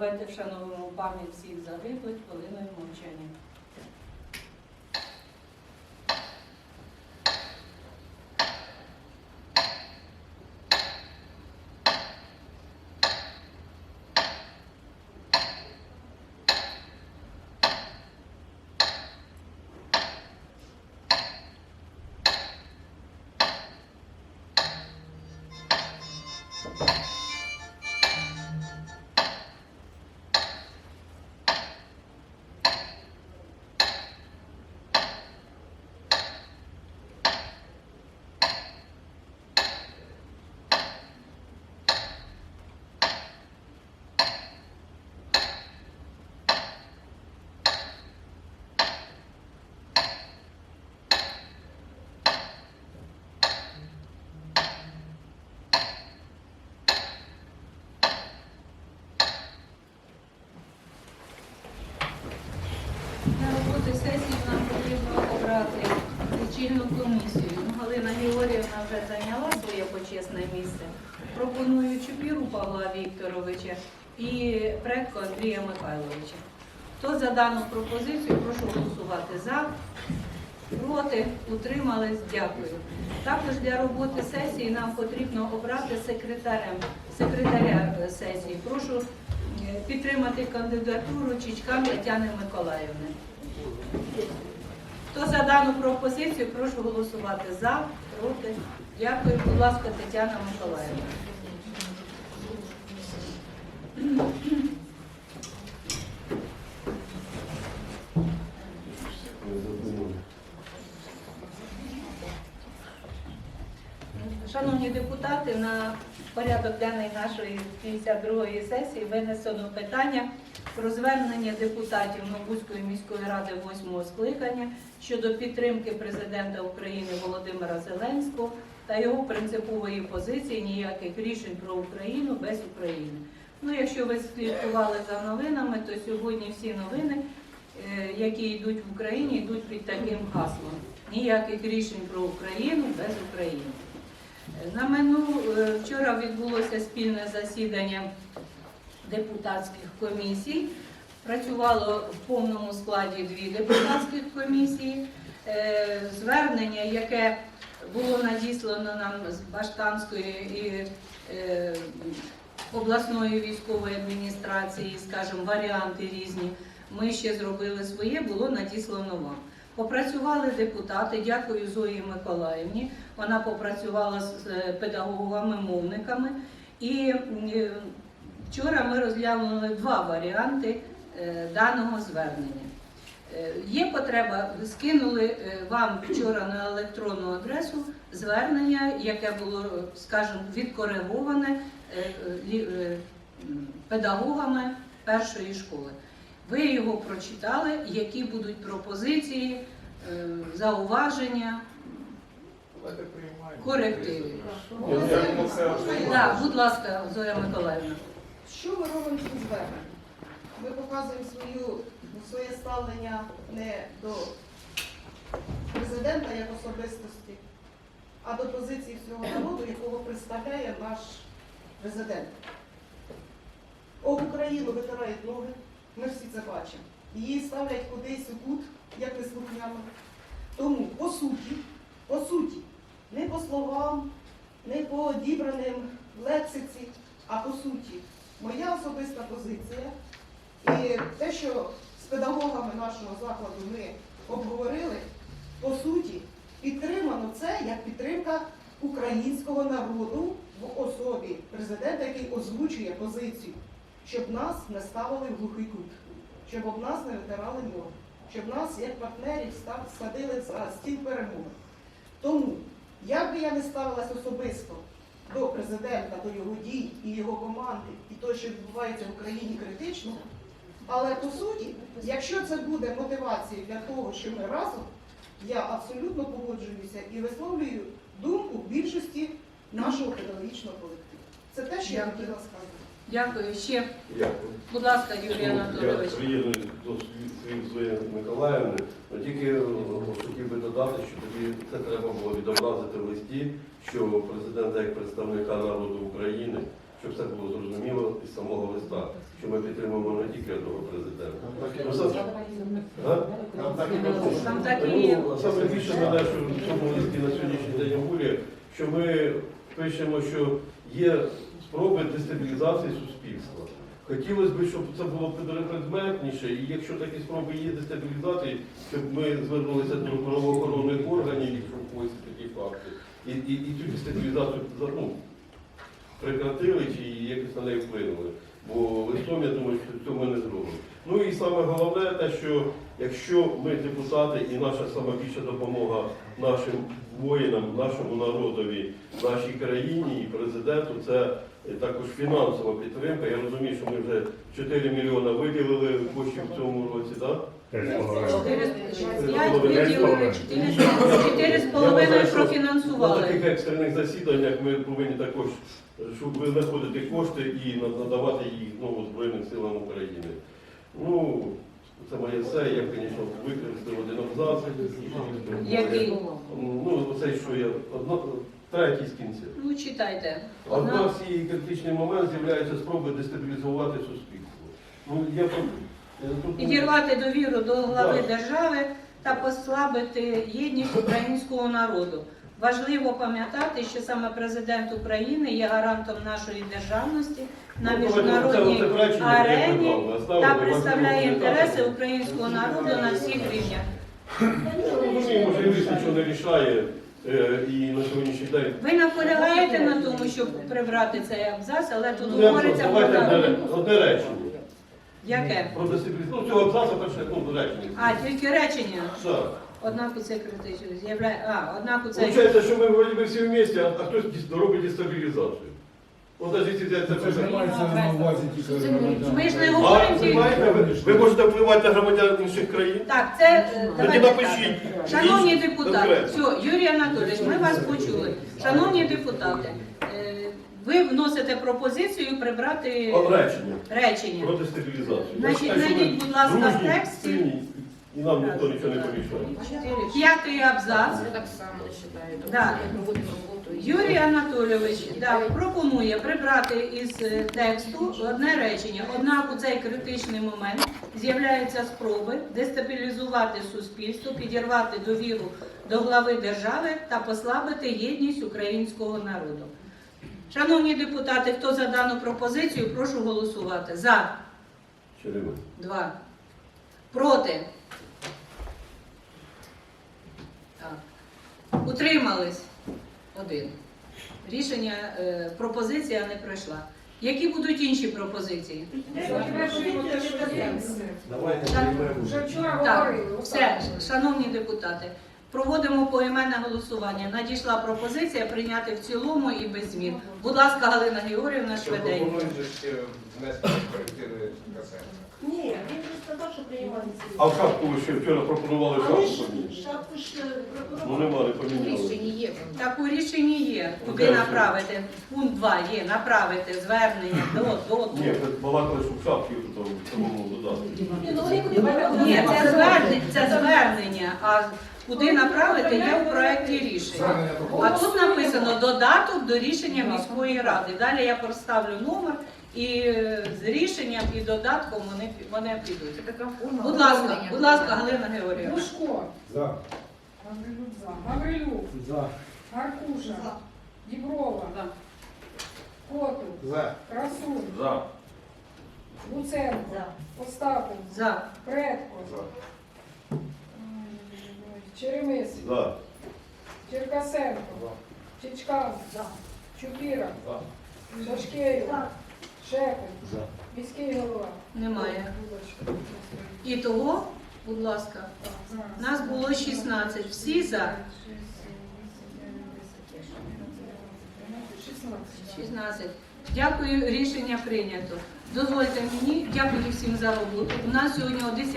Давайте вшановуємо пам'ять всіх загиблих хвилиною мовчання. Роботи сесії нам потрібно обрати лічильну комісію. Ну, Галина Георгіївна вже зайняла своє почесне місце. Пропоную Чупіру Павла Вікторовича і Предко Андрія Михайловича. Хто за дану пропозицію, прошу голосувати за, проти, утримались, дякую. Також для роботи сесії нам потрібно обрати секретарем, секретаря е, сесії. Прошу е, підтримати кандидатуру Чичкан Тетяни Миколаївни. Хто за дану пропозицію, прошу голосувати за, проти. Дякую, будь ласка, Тетяна Миколаївна. Шановні депутати, на порядок денний нашої 52-ї сесії винесено питання про звернення депутатів Новбузької міської ради 8-го скликання щодо підтримки президента України Володимира Зеленського та його принципової позиції ніяких рішень про Україну без України. Ну, якщо ви слідкували за новинами, то сьогодні всі новини, е, які йдуть в Україні, йдуть під таким гаслом: ніяких рішень про Україну без України. На мину е, вчора відбулося спільне засідання депутатських комісій. Працювало в повному складі дві депутатських комісії. Е, Звернення, яке було надіслано нам з Баштанської і е, обласної військової адміністрації, скажімо, варіанти різні. Ми ще зробили своє, було надіслано вам. Попрацювали депутати, дякую Зої Миколаївні. Вона попрацювала з е, педагогами-мовниками. І вчора ми розглянули два варіанти е, даного звернення. Е, Є потреба, скинули е, вам вчора на електронну адресу звернення, яке було, скажімо, відкориговане педагогами першої школи. Ви його прочитали, які будуть пропозиції, зауваження, корективи. Так, будь ласка, Зоя Миколаївна. Що ми робимо цим зверненням? Ми показуємо свою, своє ставлення не до президента як особистості, а до позиції всього народу, якого представляє наш президент. Об Україну витирають ноги, ми всі це бачимо. Її ставлять кудись у кут, як неслухняно. Тому, по суті, по суті, не по словам, не по дібраним лексиці, а по суті, моя особиста позиція і те, що з педагогами нашого закладу ми обговорили, по суті, підтримано це як підтримка українського народу в особі президента, який озвучує позицію, щоб нас не ставили в глухий кут, щоб об нас не витирали ноги, щоб нас як партнерів садили за стіл перемоги. Тому, як би я не ставилась особисто до президента, до його дій і його команди, і того, що відбувається в Україні критично, але по суті, якщо це буде мотивацією для того, що ми разом, я абсолютно погоджуюся і висловлюю думку більшості нашого педагогічного колективу. Це те, що я хотіла сказати. Дякую. Ще, Дякую. будь ласка, Юрій Анатолійович. Слів своєї Миколаївни, але тільки е, хотів би додати, що тоді це треба було відобразити в листі, що президента як представника народу України, щоб це було зрозуміло із самого листа, що ми підтримуємо не тільки одного президента. Ну, сам- А? Там так і є. Ну, саме більше в цьому листі на сьогоднішній день обурює, що ми пишемо, що є спроби дестабілізації суспільства. Хотілося б, щоб це було предметніше, і якщо такі спроби є дестабілізації, щоб ми звернулися до правоохоронних органів, якщо когось такі факти, і, і, і цю дестабілізацію ну, прекратили чи якось на неї вплинули. Бо листом, я думаю, що цього ми не зробимо. Ну і саме головне те, що якщо ми депутати і наша сама більша допомога нашим воїнам, нашому народові, нашій країні і президенту, це також фінансова підтримка. Я розумію, що ми вже 4 мільйони виділили коштів в цьому році, так? Чотири- чотири з- чотири з половиною На таких екстрених засіданнях ми повинні також щоб знаходити кошти і надавати їх ну, Збройним силам України. Ну, це моє все, я, звісно, використав один абзац. Який? Ну, оцей, що я, одно, третій з кінця. Ну, читайте. Одна Одна, в цій критичний момент з'являється спроба дестабілізувати суспільство. Ну, я, тут- підірвати довіру до глави держави та послабити єдність українського народу. Важливо пам'ятати, що саме президент України є гарантом нашої державності на Ну, міжнародній арені та представляє інтереси українського народу на всіх рівнях. Я розумію, можливість нічого не рішає. І на сьогоднішній день Ви наполягаєте на тому, щоб прибрати цей абзац, але тут Ну, говориться про давайте одне, речення. яке? Про дестабілізацію. Ну, цього абзацу перше, ну, речення. А, тільки речення. Так. Однак у це критично з'являє. А, однак у це Получається, що ми вроді би всі вместе, а, а хтось дес- робить дестабілізацію. От навіть якщо взяти це Це ж мається на увазі тільки громадян. Ми ж не А, говоримо ви, тільки. маєте, ви, ви можете впливати на громадян інших країн? Так, це е, давайте напишіть. так. Шановні депутати, конкретно. все, Юрій Анатолійович, ми вас почули. Шановні депутати, е, ви вносите пропозицію прибрати От речення. речення. Про дестабілізацію. Значить, знайдіть, будь ласка, в тексті. І нам ніхто нічого не порішає. П'ятий абзац. Я так само вважаю. Да. Юрій Анатолійович да, пропонує прибрати із е, тексту одне речення. Однак у цей критичний момент з'являються спроби дестабілізувати суспільство, підірвати довіру до глави держави та послабити єдність українського народу. Шановні депутати, хто за дану пропозицію, прошу голосувати. За Черева. два. Проти. Утримались один. Рішення, е, пропозиція не пройшла. Які будуть інші пропозиції? Давайте Так. приймемо. Так, все, шановні депутати, проводимо поіменне голосування. Надійшла пропозиція прийняти в цілому і без змін. Будь ласка, Галина Георгіївна, швиденько. пропонують внести корективи. Ні, він же сказав, що приймали ці. А в шапку ви ще вчора пропонували А шапку ж поміняти. шапку ж е, Ну пропонували. нема, не поміняли. рішенні є. Так у рішенні є, куди Де? направити. Пункт 2 є, направити звернення до, до, Ні, балакали, що в шапці тут в самому додатку. Ні, ну вони куди Ні, це звернення, це звернення, а куди направити є в проєкті рішення. А тут написано додаток до рішення міської ради. Далі я проставлю номер і з рішенням і додатком вони, вони підуть. Це така форма. Будь ласка, будь ласка, Галина Георгіївна. Лужко, За. Гаврилюк за. Гаврилюк, За. Гаркуша, Діброва, За. Коту, За. Красун, За. Луценко, Остапов, За. Предко, Ой, Черемис, За. Черкасенко, Чичкан, Чупіра, Шашкеєв, Шепель, За. міський голова. Немає. І того, будь ласка, нас було 16. Всі за. 16. 16. Дякую, рішення прийнято. Дозвольте мені, дякую всім за роботу. У нас сьогодні о 10